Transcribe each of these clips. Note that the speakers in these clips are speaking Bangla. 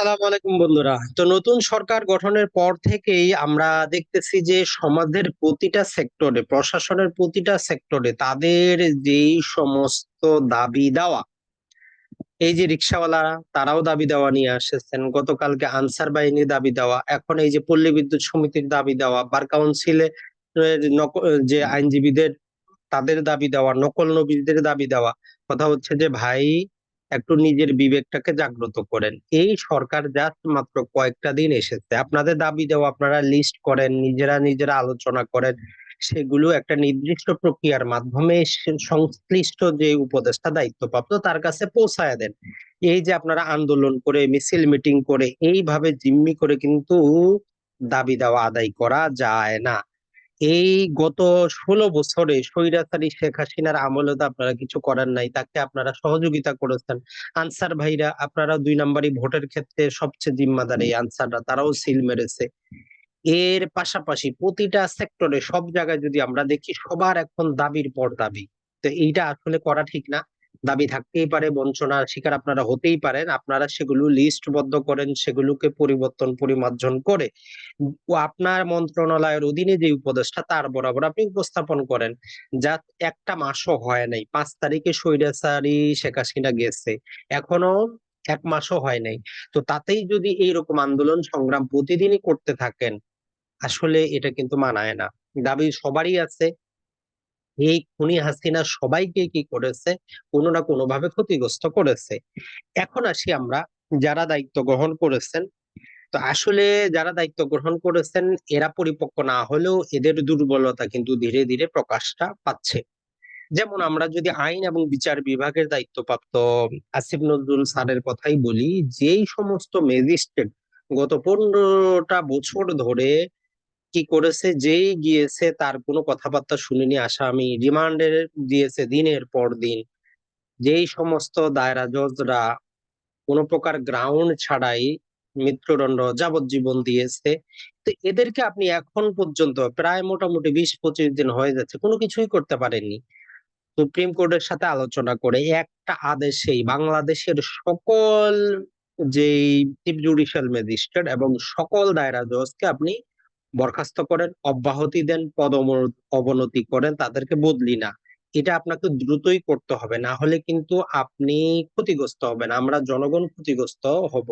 আসসালামু আলাইকুম বন্ধুরা। তো নতুন সরকার গঠনের পর থেকেই আমরা দেখতেছি যে সমাজের প্রতিটা সেক্টরে, প্রশাসনের প্রতিটা সেক্টরে তাদের যেই সমস্ত দাবি দেওয়া, এই যে রিক্সাওয়ালারা, তারাও দাবি দেওয়া নিয়ে আসেছেন। গতকালকে আনসার বাহিনীর দাবি দেওয়া, এখন এই যে পল্লী বিদ্যুৎ সমিতির দাবি দেওয়া, বার কাউন্সিলে যে আইনজীবীদের, তাদের দাবি দেওয়া, নকল নবীদের দাবি দেওয়া। কথা হচ্ছে যে ভাই একটু নিজের বিবেকটাকে জাগ্রত করেন। এই সরকার জাস্ট মাত্র কয়েকটা দিন এসেছে। আপনাদের দাবি দেওয়া আপনারা লিস্ট করেন, নিজেরা নিজেরা আলোচনা করেন। সেগুলো একটা নির্দিষ্ট প্রক্রিয়ার মাধ্যমে সংশ্লিষ্ট যে উপদেষ্টা দায়িত্বপ্রাপ্ত তার কাছে পৌঁছায় দেন। এই যে আপনারা আন্দোলন করে, মিছিল মিটিং করে, এইভাবে জিম্মি করে কিন্তু দাবি দেওয়া আদায় করা যায় না। এই গত ষোলো বছরে স্বৈরাচারী শেখ হাসিনার আমলে তো আপনারা কিছু করার নাই, তাকে আপনারা সহযোগিতা করেছেন। আনসার ভাইরা আপনারা দুই নাম্বারই ভোটের ক্ষেত্রে সবচেয়ে জিম্মাদার এই আনসাররা, তারাও সিল মেরেছে। এর পাশাপাশি প্রতিটা সেক্টরে সব জায়গায় যদি আমরা দেখি, সবার এখন দাবির পর দাবি। তো এইটা আসলে করা ঠিক না। দাবি থাকতেই পারে বঞ্চনার শিকার আপনারা হতেই পারেন। আপনারা সেগুলো লিস্টবদ্ধ করেন, সেগুলোকে পরিবর্তন পরিমার্জন করে। আপনার মন্ত্রণালয়ের অধীনে যে উপদেষ্টা, তার বরাবর আপনি উপস্থাপন করেন। যা একটা মাসও হয় নাই। পাঁচ তারিখে স্বৈরাচারী শেখ হাসিনা গেছে। এখনও এক মাসও হয় নাই। তো তাতেই যদি এইরকম আন্দোলন সংগ্রাম প্রতিদিনই করতে থাকেন, আসলে এটা কিন্তু মানায় না। দাবি সবারই আছে। এই খুনি হাসিনা সবাইকে কি করেছে? কোনো না কোনো ভাবে ক্ষতিগ্রস্ত করেছে। এখন আসি আমরা যারা দায়িত্ব গ্রহণ করেছেন। তো আসলে যারা দায়িত্ব গ্রহণ করেছেন, এরা পরিপক্ক না হলেও এদের দুর্বলতা কিন্তু ধীরে ধীরে প্রকাশটা পাচ্ছে। যেমন আমরা যদি আইন এবং বিচার বিভাগের দায়িত্বপ্রাপ্ত আসিফ নজরুল স্যারের কথাই বলি, যেই সমস্ত ম্যাজিস্ট্রেট গত পনেরোটা বছর ধরে কি করেছে, যেই গিয়েছে তার কোনো কথাবার্তা শুনিনি আসামি রিমান্ডে দিয়েছে দিনের পর দিন। যেই সমস্ত দায়রা জজরা কোনো প্রকার গ্রাউন্ড ছাড়াই মৃত্যুদণ্ড যাবজ্জীবন দিয়েছে, তো এদেরকে আপনি এখন পর্যন্ত প্রায় মোটামুটি বিশ পঁচিশ দিন হয়ে যাচ্ছে, কোনো কিছুই করতে পারেননি। সুপ্রিম কোর্টের সাথে আলোচনা করে একটা আদেশেই বাংলাদেশের সকল যেই চিফ জুডিশিয়াল ম্যাজিস্ট্রেট এবং সকল দায়রা জজকে আপনি বরখাস্ত করেন, অব্যাহতি দেন, পদ অবনতি করেন, তাদেরকে বদলি না। এটা আপনাকে দ্রুতই করতে হবে, না হলে কিন্তু আপনি ক্ষতিগ্রস্ত হবেন, আমরা জনগণ ক্ষতিগ্রস্ত হব।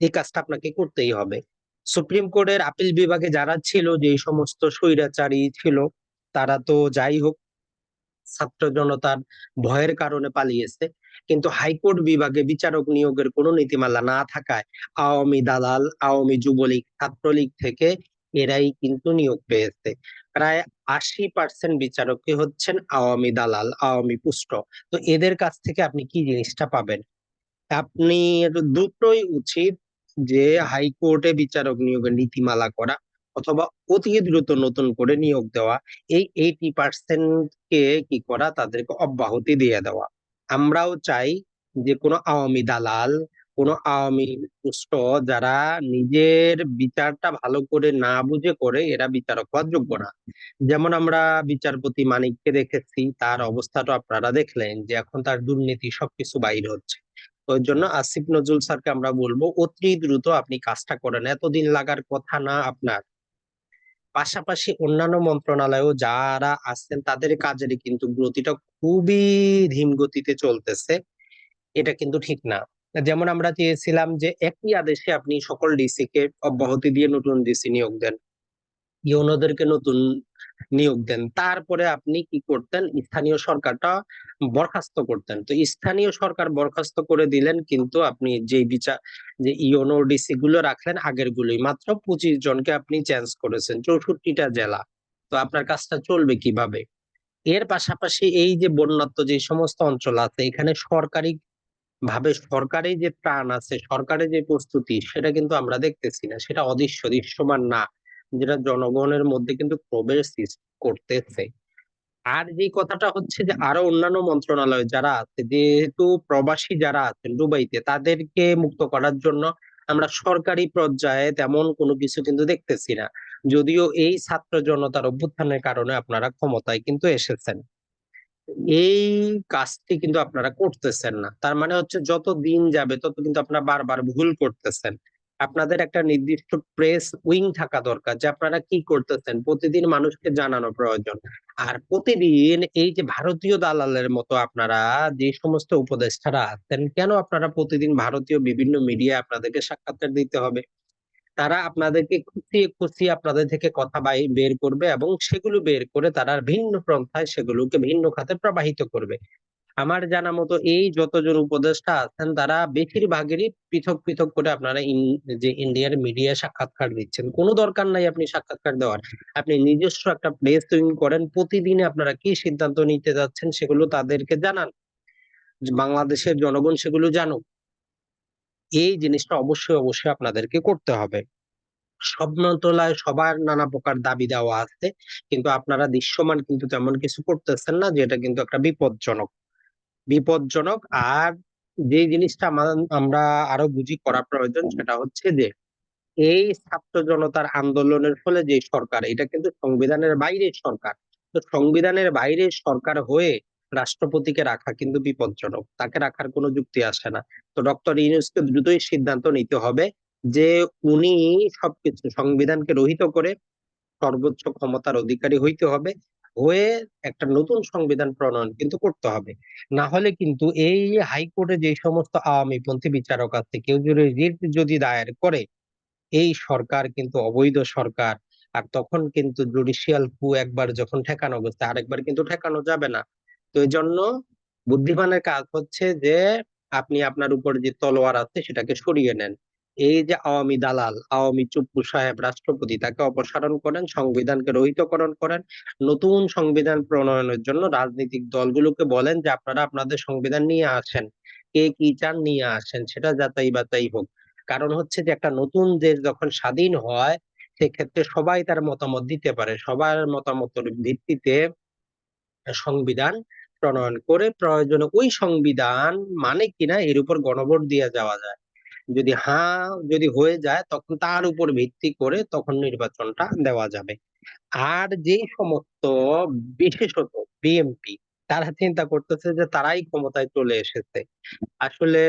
এই কাজটা আপনাকে করতেই হবে। সুপ্রিম কোর্টের আপিল বিভাগে যারা ছিল, যে সমস্ত স্বৈরাচারী ছিল, তারা তো যাই হোক, ছাত্র জনতার ভয়ের কারণে পালিয়েছে। কিন্তু হাইকোর্ট বিভাগে বিচারক নিয়োগের কোনো নীতিমালা না থাকায় আওয়ামী দালাল, আওয়ামী যুবলীগ, ছাত্রলীগ থেকে এরাই কিন্তু নিয়োগ পেয়েছে। প্রায় আশি পার্সেন্ট বিচারকই হচ্ছেন আওয়ামী দালাল, আওয়ামী পুষ্ট। তো এদের কাছ থেকে আপনি কি জিনিসটা পাবেন? আপনি দুটোই উচিত যে হাইকোর্টে বিচারক নিয়োগের নীতিমালা করা অথবা অতি দ্রুত নতুন করে নিয়োগ দেওয়া। এই এইটি পার্সেন্ট কে কি করা? তাদেরকে অব্যাহতি দিয়ে দেওয়া। আমরাও চাই যে কোনো আওয়ামী দালাল কোনো আওয়ামী পুষ্ট যারা নিজের বিচারটা ভালো করে না বুঝে করে এরা বিচারক হওয়ার যোগ্য না। যেমন আমরা বিচারপতি মানিককে দেখেছি, তার অবস্থাটা আপনারা দেখলেন যে এখন তার দুর্নীতি সবকিছু বাইরে হচ্ছে। ওই জন্য আসিফ নজরুল স্যারকে আমরা বলব, অতি দ্রুত আপনি কাজটা করেন। এতদিন লাগার কথা না আপনার। পাশাপাশি অন্যান্য মন্ত্রণালয়েও যারা আসছেন তাদের কাজের কিন্তু গতিটা খুবই ধীম গতিতে চলতেছে। এটা কিন্তু ঠিক না। যেমন আমরা চেয়েছিলাম যে একই আদেশে আপনি সকল ডিসি কে অব্যাহতি দিয়ে নতুন ডিসি নিয়োগ দেন। ইউনোদেরকে নতুন নিয়োগ দেন। তারপরে আপনি কি করতেন? স্থানীয় সরকারটা বরখাস্ত করতেন। তো স্থানীয় সরকার বরখাস্ত করে দিলেন, কিন্তু আপনি যে বিচার, যে ইউনো ডিসি গুলো রাখলেন আগের গুলোই মাত্র পঁচিশ জনকে আপনি চেঞ্জ করেছেন। চৌষট্টিটা জেলা। তো আপনার কাজটা চলবে কীভাবে? এর পাশাপাশি এই যে বন্যাত্ম যে সমস্ত অঞ্চল আছে, এখানে সরকারি ভাবে সরকারি যে প্রাণ আছে সরকারের যে প্রস্তুতি, সেটা কিন্তু আমরা দেখতেছি না। সেটা অদৃশ্য, দৃশ্যমান না, যেটা জনগণের মধ্যে কিন্তু প্রবেশ করতেছে। আর যে কথাটা হচ্ছে যে আরও অন্যান্য মন্ত্রণালয় যারা আছে, যেহেতু প্রবাসী যারা আছেন দুবাইতে, তাদেরকে মুক্ত করার জন্য আমরা সরকারি পর্যায়ে তেমন কোনো কিছু কিন্তু দেখতেছি না। যদিও এই ছাত্র জনতার অভ্যুত্থানের কারণে আপনারা ক্ষমতায় কিন্তু এসেছেন। এই কাজটি কিন্তু আপনারা করতেছেন না। তার মানে হচ্ছে যত দিন যাবে, তত কিন্তু আপনারা বারবার ভুল করতেছেন। আপনাদের একটা নির্দিষ্ট প্রেস উইং থাকা দরকার যে আপনারা কি করতেছেন, প্রতিদিন মানুষকে জানানো প্রয়োজন। আর প্রতিদিন এই যে ভারতীয় দালালের মতো আপনারা যে সমস্ত উপদেষ্টারা আছেন, কেন আপনারা প্রতিদিন ভারতীয় বিভিন্ন মিডিয়া আপনাদেরকে সাক্ষাৎকার দিতে হবে? তারা আপনাদেরকে খুঁচিয়ে খুঁচিয়ে আপনাদের থেকে কথা বের করবে এবং সেগুলো বের করে তারা ভিন্ন পন্থায় সেগুলোকে ভিন্ন খাতে প্রবাহিত করবে। আমার জানা মতো এই যতজন উপদেষ্টা আছেন, তারা বেশিরভাগেরই পৃথক পৃথক করে আপনারা যে ইন্ডিয়ার মিডিয়া সাক্ষাৎকার দিচ্ছেন। কোনো দরকার নাই আপনি সাক্ষাৎকার দেওয়ার। আপনি নিজস্ব একটা প্লেস তৈরি করেন প্রতিদিনে আপনারা কি সিদ্ধান্ত নিতে যাচ্ছেন সেগুলো তাদেরকে জানান। বাংলাদেশের জনগণ সেগুলো জানুক। এই জিনিসটা অবশ্যই অবশ্যই আপনাদেরকে করতে হবে। সব মন্ত্রণালয় সবার নানা প্রকার দাবি দেওয়া আছে, কিন্তু আপনারা দৃশ্যমান কিন্তু তেমন কিছু করতেছেন না, যেটা কিন্তু একটা বিপজ্জনক। বিপজ্জনক, আর যে জিনিসটা আমরা আরও বুঝি করা প্রয়োজন সেটা হচ্ছে যে, এই ছাত্র জনতার আন্দোলনের ফলে যে সরকার, এটা কিন্তু সংবিধানের বাইরের সরকার। তো সংবিধানের বাইরের সরকার হয়ে রাষ্ট্রপতিকে রাখা কিন্তু বিপজ্জনক। তাকে রাখার কোনো যুক্তি আসে না। তো ডক্টর ইউনূসকে দ্রুতই সিদ্ধান্ত নিতে হবে যে উনি সবকিছু সংবিধানকে রহিত করে সর্বোচ্চ ক্ষমতার অধিকারী হইতে হবে, হয়ে একটা নতুন সংবিধান প্রণয়ন কিন্তু করতে হবে। না হলে কিন্তু এই হাইকোর্টে যে সমস্ত আওয়ামী পন্থী বিচারক আছে, কেউ যদি রিট যদি দায়ের করে, এই সরকার কিন্তু অবৈধ সরকার। আর তখন কিন্তু জুডিশিয়াল কু একবার যখন ঠেকানো গেছে, আরেকবার কিন্তু ঠেকানো যাবে না। তো এই জন্য বুদ্ধিমানের কাজ হচ্ছে যে, আপনি আপনার উপর যে তলোয়ার আছে সেটাকে সরিয়ে নেন। এই যে আওয়ামী দালাল, আওয়ামী চুপ্পু সাহেব রাষ্ট্রপতি, তাকে অপসারণ করেন, সংবিধানকে রহিতকরণ করেন, নতুন সংবিধান প্রণয়নের জন্য রাজনৈতিক দলগুলোকে বলেন যে, আপনারা আপনাদের সংবিধান নিয়ে আসেন। কে কি চান নিয়ে আসেন, সেটা যাচাই বাছাই হোক। কারণ হচ্ছে যে, একটা নতুন দেশ যখন স্বাধীন হয়, সেক্ষেত্রে সবাই তার মতামত দিতে পারে। সবার মতামতের ভিত্তিতে সংবিধান প্রণয়ন করে প্রয়োজনে ওই সংবিধান মানে কিনা এর উপর গণভোট দিয়ে যাওয়া যায়। যদি হ্যাঁ যদি হয়ে যায়, তখন তার উপর ভিত্তি করে তখন নির্বাচনটা দেওয়া যাবে। আর যে সমস্ত বিশেষত বিএনপি তারা চিন্তা করতেছে যে তারাই ক্ষমতায় চলে এসেছে। আসলে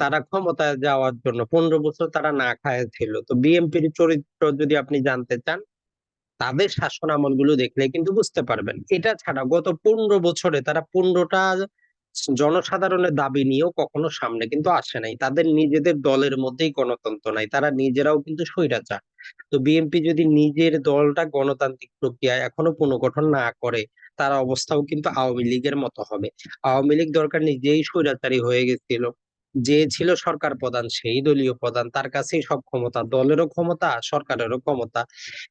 তারা ক্ষমতায় যাওয়ার জন্য পনেরো বছর তারা না খায় ছিল। তো বিএনপির চরিত্র যদি আপনি জানতে চান তাদের শাসন আমলগুলো দেখলে কিন্তু বুঝতে পারবেন। এটা ছাড়া গত পনেরো বছরে তারা পনেরোটা জনসাধারণের দাবি নিয়েও কখনো সামনে কিন্তু আসে নাই। তাদের নিজেদের দলের মধ্যেই গণতন্ত্র নাই, তারা নিজেরাও কিন্তু স্বৈরাচার। তো বিএনপি যদি নিজের দলটা গণতান্ত্রিক প্রক্রিয়ায় এখনও পুনর্গঠন না করে, তার অবস্থাও কিন্তু আওয়ামী লীগের মতো হবে। আওয়ামী লীগ দরকার নিজেই স্বৈরাচারী হয়ে গেছিল যে ছিল সরকার প্রধান, সেই দলীয় প্রধান, তার কাছেই সব ক্ষমতা, দলেরও ক্ষমতা, সরকারেরও ক্ষমতা।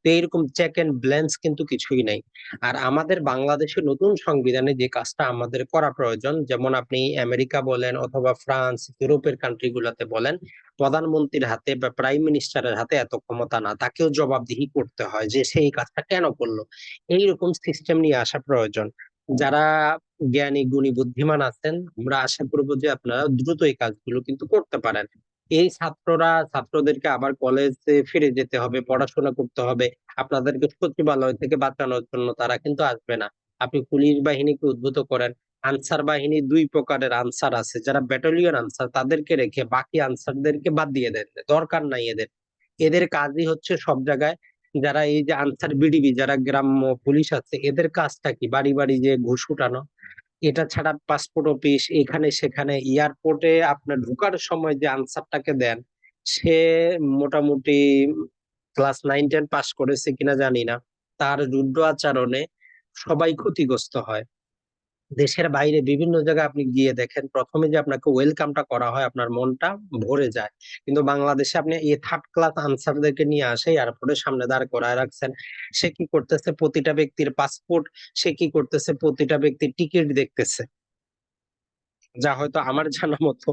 তো এইরকম চেক এন্ড ব্যালেন্স কিন্তু কিছুই নাই। আর আমাদের বাংলাদেশের নতুন সংবিধানে যে কাজটা আমাদের করা প্রয়োজন, যেমন আপনি আমেরিকা বলেন অথবা ফ্রান্স, ইউরোপের কান্ট্রি গুলাতে বলেন, প্রধানমন্ত্রীর হাতে বা প্রাইম মিনিস্টারের হাতে এত ক্ষমতা না, তাকেও জবাবদিহি করতে হয় যে সেই কাজটা কেন করল? এইরকম সিস্টেম নিয়ে আসা প্রয়োজন। যারা জ্ঞানী, গুণী, বুদ্ধিমান আছেন, আমরা আশা করব যে আপনারা দ্রুত এই কাজগুলো কিন্তু করতে পারেন। এই ছাত্ররা, ছাত্রদেরকে আবার কলেজে ফিরে যেতে হবে, পড়াশোনা করতে হবে। আপনাদেরকে সচিবালয় থেকে বাঁচানোর জন্য তারা কিন্তু আসবে না। আপনি পুলিশ বাহিনীকে উদ্ভূত করেন। আনসার বাহিনী দুই প্রকারের আনসার আছে। যারা ব্যাটালিয়ন আনসার, তাদেরকে রেখে বাকি আনসারদেরকে বাদ দিয়ে দেন। দরকার নাই এদের। এদের কাজই হচ্ছে সব জায়গায় যারা এই যে আনসার বিডিবি যারা গ্রাম্য পুলিশ আছে, এদের কাজটা কি? বাড়ি বাড়ি যে ঘুষ উঠানো এটা ছাড়া পাসপোর্ট অফিস এখানে সেখানে এয়ারপোর্টে আপনার ঢুকার সময় যে আনসারটাকে দেন, সে মোটামুটি ক্লাস নাইন টেন পাস করেছে কিনা জানি না। তার রুদ্র আচরণে সবাই ক্ষতিগ্রস্ত হয়। দেশের বাইরে বিভিন্ন জায়গায় আপনি গিয়ে দেখেন, প্রথমে যে আপনাকে ওয়েলকামটা করা হয় আপনার মনটা ভরে যায়। কিন্তু বাংলাদেশে আপনি এই থার্ড ক্লাস আনসারদেরকে নিয়ে আসে এয়ারপোর্টের সামনে দাঁড় করায় রাখছেন। সে কি করতেছে? প্রতিটা ব্যক্তির পাসপোর্ট সে কি করতেছে? প্রতিটা ব্যক্তির টিকিট দেখতেছে। যা হয়তো আমার জানা মতো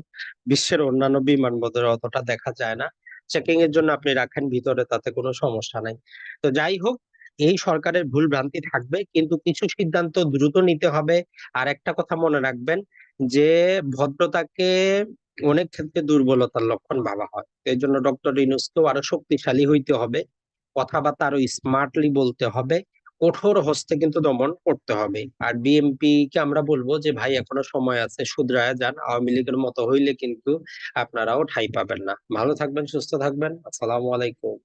বিশ্বের অন্যান্য বিমানবন্দরে অতটা দেখা যায় না। চেকিং এর জন্য আপনি রাখেন, ভিতরে তাতে কোনো সমস্যা নাই। তো যাই হোক এই সরকারের ভুল ভ্রান্তি থাকবে, কিন্তু কিছু সিদ্ধান্ত দ্রুত নিতে হবে। আর একটা কথা মনে রাখবেন যে, ভদ্রতাকে অনেক ক্ষেত্রে দুর্বলতার লক্ষণ ভাবা হয়। এই জন্য ডক্টর ইউনূসকেও আরও শক্তিশালী হইতে হবে। কথাবার্তা আরও স্মার্টলি বলতে হবে। কঠোর হস্তে কিন্তু দমন করতে হবে। আর বিএনপি কে আমরা বলব যে, ভাই, এখনও সময় আছে, শুধরায়া যান। আওয়ামী লীগের মতো হইলে কিন্তু আপনারাও ঠাই পাবেন না। ভালো থাকবেন, সুস্থ থাকবেন। আসসালামু আলাইকুম।